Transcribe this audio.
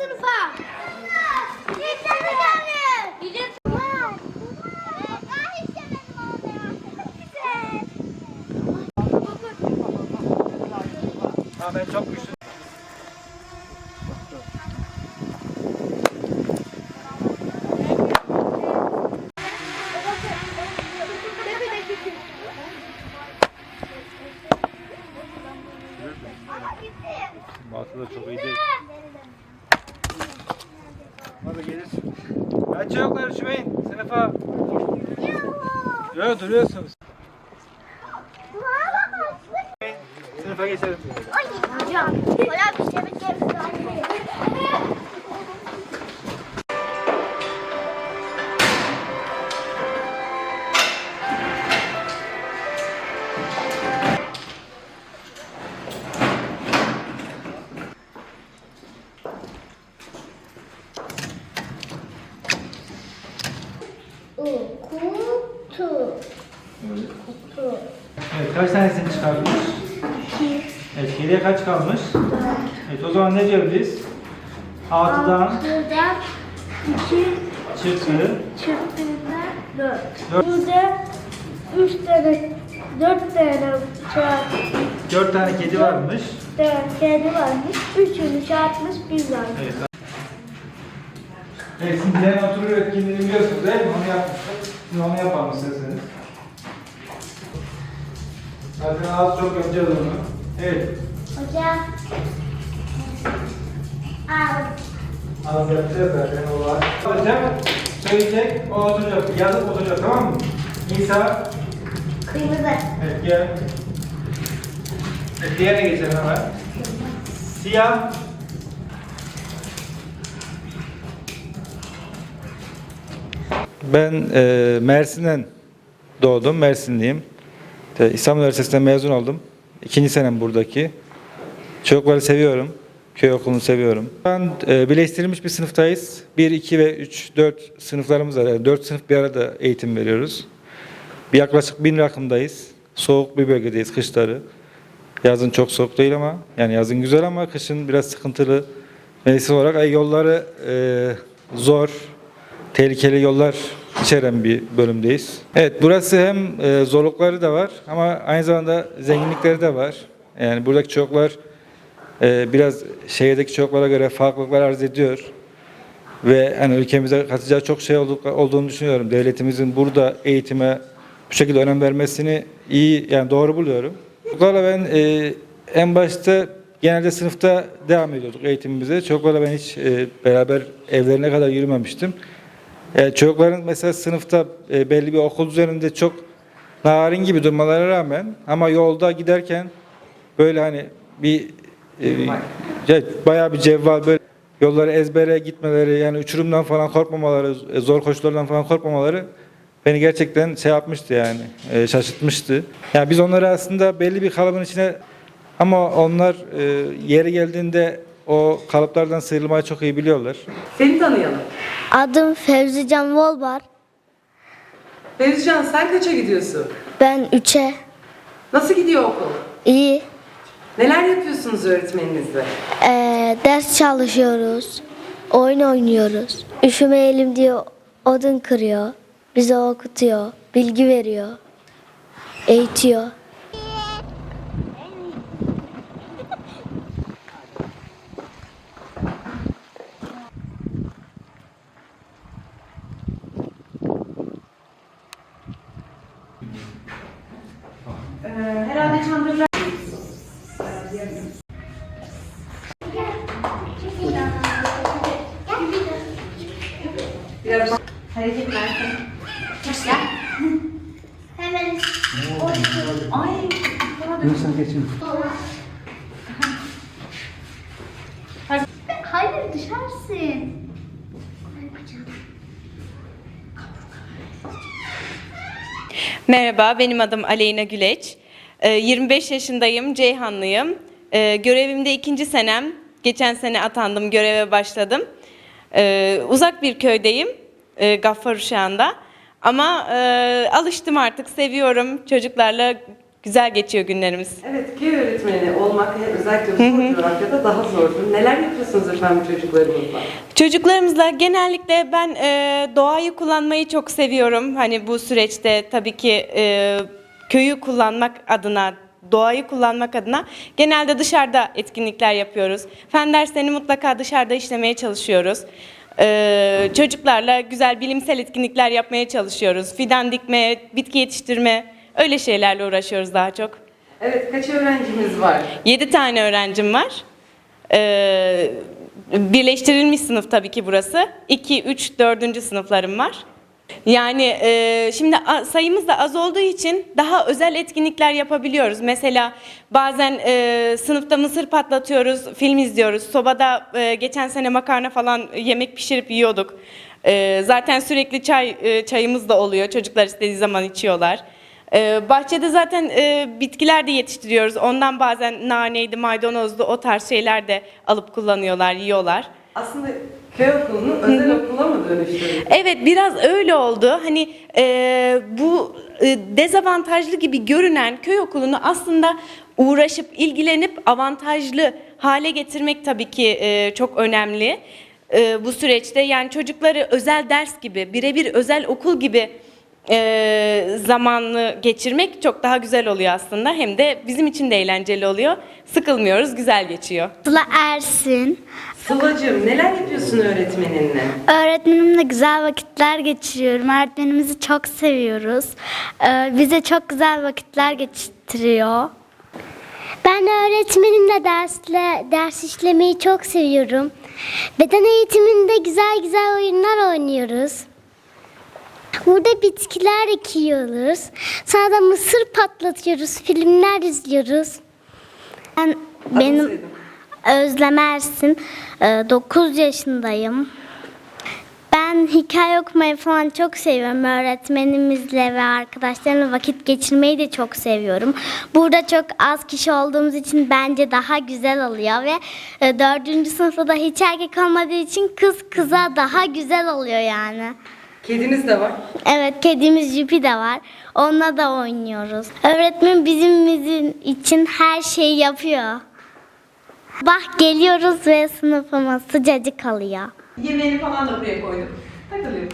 sınıfa. Gideceğiz gelmiyor. Gideceğiz. Ha ben çok güçlü. Batı da çok iyi değil. Hadi gelirsin. Hadi çocuklar üşümeyin. Sınıfa. Yok duruyorsunuz. Sınıfa geçelim. Hocam. Hocam bir şey kaç tanesini çıkartmış? Evet, geriye kaç kalmış? Evet, o zaman ne diyoruz biz? 6'dan Altıdan iki çıktı. çıktığında dört. Dört. Burada üç tane, dört tane çarp, 4 tane kedi varmış. dört kedi varmış. Üçünü çarpmış bir var. Evet. Evet, şimdi ben oturuyor etkinliğini biliyorsunuz değil mi? Onu yapmıştık. Şimdi onu yapalım isterseniz. Zaten az çok yapacağız onu. Evet, Hocam. Al. az yapacağız zaten o var. Alacak, söyleyecek, o oturacak. Yazıp oturacak tamam mı? İsa, Kırmızı. evet gel. Evet, diğerine geçelim hemen. Siyah. Ben e, Mersin'den doğdum, Mersinliyim. İstanbul Üniversitesi'nden mezun oldum. İkinci senem buradaki. Çocukları seviyorum. Köy okulunu seviyorum. An e, birleştirilmiş bir sınıftayız. 1, 2 ve 3, 4 sınıflarımız var. Yani 4 sınıf bir arada eğitim veriyoruz. Bir yaklaşık bin rakımdayız. Soğuk bir bölgedeyiz kışları. Yazın çok soğuk değil ama yani yazın güzel ama kışın biraz sıkıntılı. Mevsim olarak ay yolları e, zor, tehlikeli yollar içeren bir bölümdeyiz. Evet burası hem e, zorlukları da var ama aynı zamanda zenginlikleri de var. Yani buradaki çocuklar e, biraz şehirdeki çocuklara göre farklılıklar arz ediyor. Ve hani ülkemize katacağı çok şey olduğunu düşünüyorum. Devletimizin burada eğitime bu şekilde önem vermesini iyi yani doğru buluyorum. Çocuklarla ben e, en başta genelde sınıfta devam ediyorduk eğitimimize. Çocuklarla ben hiç e, beraber evlerine kadar yürümemiştim. E, çocukların mesela sınıfta e, belli bir okul üzerinde çok narin gibi durmalara rağmen ama yolda giderken böyle hani bir e, bayağı bir cevval böyle yolları ezbere gitmeleri yani uçurumdan falan korkmamaları, zor koşullardan falan korkmamaları beni gerçekten şey yapmıştı yani e, şaşırtmıştı. Yani biz onları aslında belli bir kalıbın içine ama onlar e, yeri geldiğinde o kalıplardan sıyrılmayı çok iyi biliyorlar. Seni tanıyalım. Adım Fevzican Volbar. Fevzican sen kaça gidiyorsun? Ben 3'e. Nasıl gidiyor okul? İyi. Neler yapıyorsunuz öğretmeninizle? Ee, ders çalışıyoruz. Oyun oynuyoruz. Üşümeyelim diye odun kırıyor. Bize okutuyor. Bilgi veriyor. Eğitiyor. Biraz hareket versin. Hemen. Ay. Hayır düşersin. Merhaba, benim adım Aleyna Güleç. Ee, 25 yaşındayım, Ceyhanlıyım. Ee, Görevimde ikinci senem. Geçen sene atandım, göreve başladım. Ee, Uzak bir köydeyim, e, Gaffar Uşağı'nda. Ama e, alıştım artık, seviyorum. Çocuklarla Güzel geçiyor günlerimiz. Evet, köy öğretmeni olmak özellikle bu coğrafyada daha zordur. Neler yapıyorsunuz efendim çocuklarınızla? Çocuklarımızla genellikle ben e, doğayı kullanmayı çok seviyorum. Hani bu süreçte tabii ki e, köyü kullanmak adına, doğayı kullanmak adına genelde dışarıda etkinlikler yapıyoruz. Fen derslerini mutlaka dışarıda işlemeye çalışıyoruz. E, çocuklarla güzel bilimsel etkinlikler yapmaya çalışıyoruz. Fidan dikme, bitki yetiştirme öyle şeylerle uğraşıyoruz daha çok. Evet, kaç öğrencimiz var? 7 tane öğrencim var. Ee, birleştirilmiş sınıf tabii ki burası. 2, 3, 4. sınıflarım var. Yani e, şimdi sayımız da az olduğu için daha özel etkinlikler yapabiliyoruz. Mesela bazen e, sınıfta mısır patlatıyoruz, film izliyoruz. Sobada e, geçen sene makarna falan yemek pişirip yiyorduk. E, zaten sürekli çay e, çayımız da oluyor. Çocuklar istediği zaman içiyorlar. Ee, bahçede zaten e, bitkiler de yetiştiriyoruz. Ondan bazen naneydi, maydanozdu o tarz şeyler de alıp kullanıyorlar, yiyorlar. Aslında köy okulunu özel okula mı dönüştürdük? Evet biraz öyle oldu. Hani e, bu e, dezavantajlı gibi görünen köy okulunu aslında uğraşıp ilgilenip avantajlı hale getirmek tabii ki e, çok önemli. E, bu süreçte yani çocukları özel ders gibi, birebir özel okul gibi e, zamanlı geçirmek çok daha güzel oluyor aslında. Hem de bizim için de eğlenceli oluyor. Sıkılmıyoruz, güzel geçiyor. Sıla Ersin. Sıla'cığım neler yapıyorsun öğretmeninle? Öğretmenimle güzel vakitler geçiriyorum. Öğretmenimizi çok seviyoruz. Ee, bize çok güzel vakitler geçiriyor. Ben öğretmenimle dersle ders işlemeyi çok seviyorum. Beden eğitiminde güzel güzel oyunlar oynuyoruz. Burada bitkiler ekiyoruz. Sonra da mısır patlatıyoruz, filmler izliyoruz. Ben benim Adını Özlem Ersin, 9 yaşındayım. Ben hikaye okumayı falan çok seviyorum. Öğretmenimizle ve arkadaşlarımla vakit geçirmeyi de çok seviyorum. Burada çok az kişi olduğumuz için bence daha güzel oluyor ve e, dördüncü sınıfta da hiç erkek olmadığı için kız kıza daha güzel oluyor yani. Kediniz de var. Evet kedimiz Jupi de var. Onunla da oynuyoruz. Öğretmen bizimizin için her şeyi yapıyor. Bak geliyoruz ve sınıfımız sıcacık kalıyor. Yemeğini falan da buraya koydum. Takılıyor.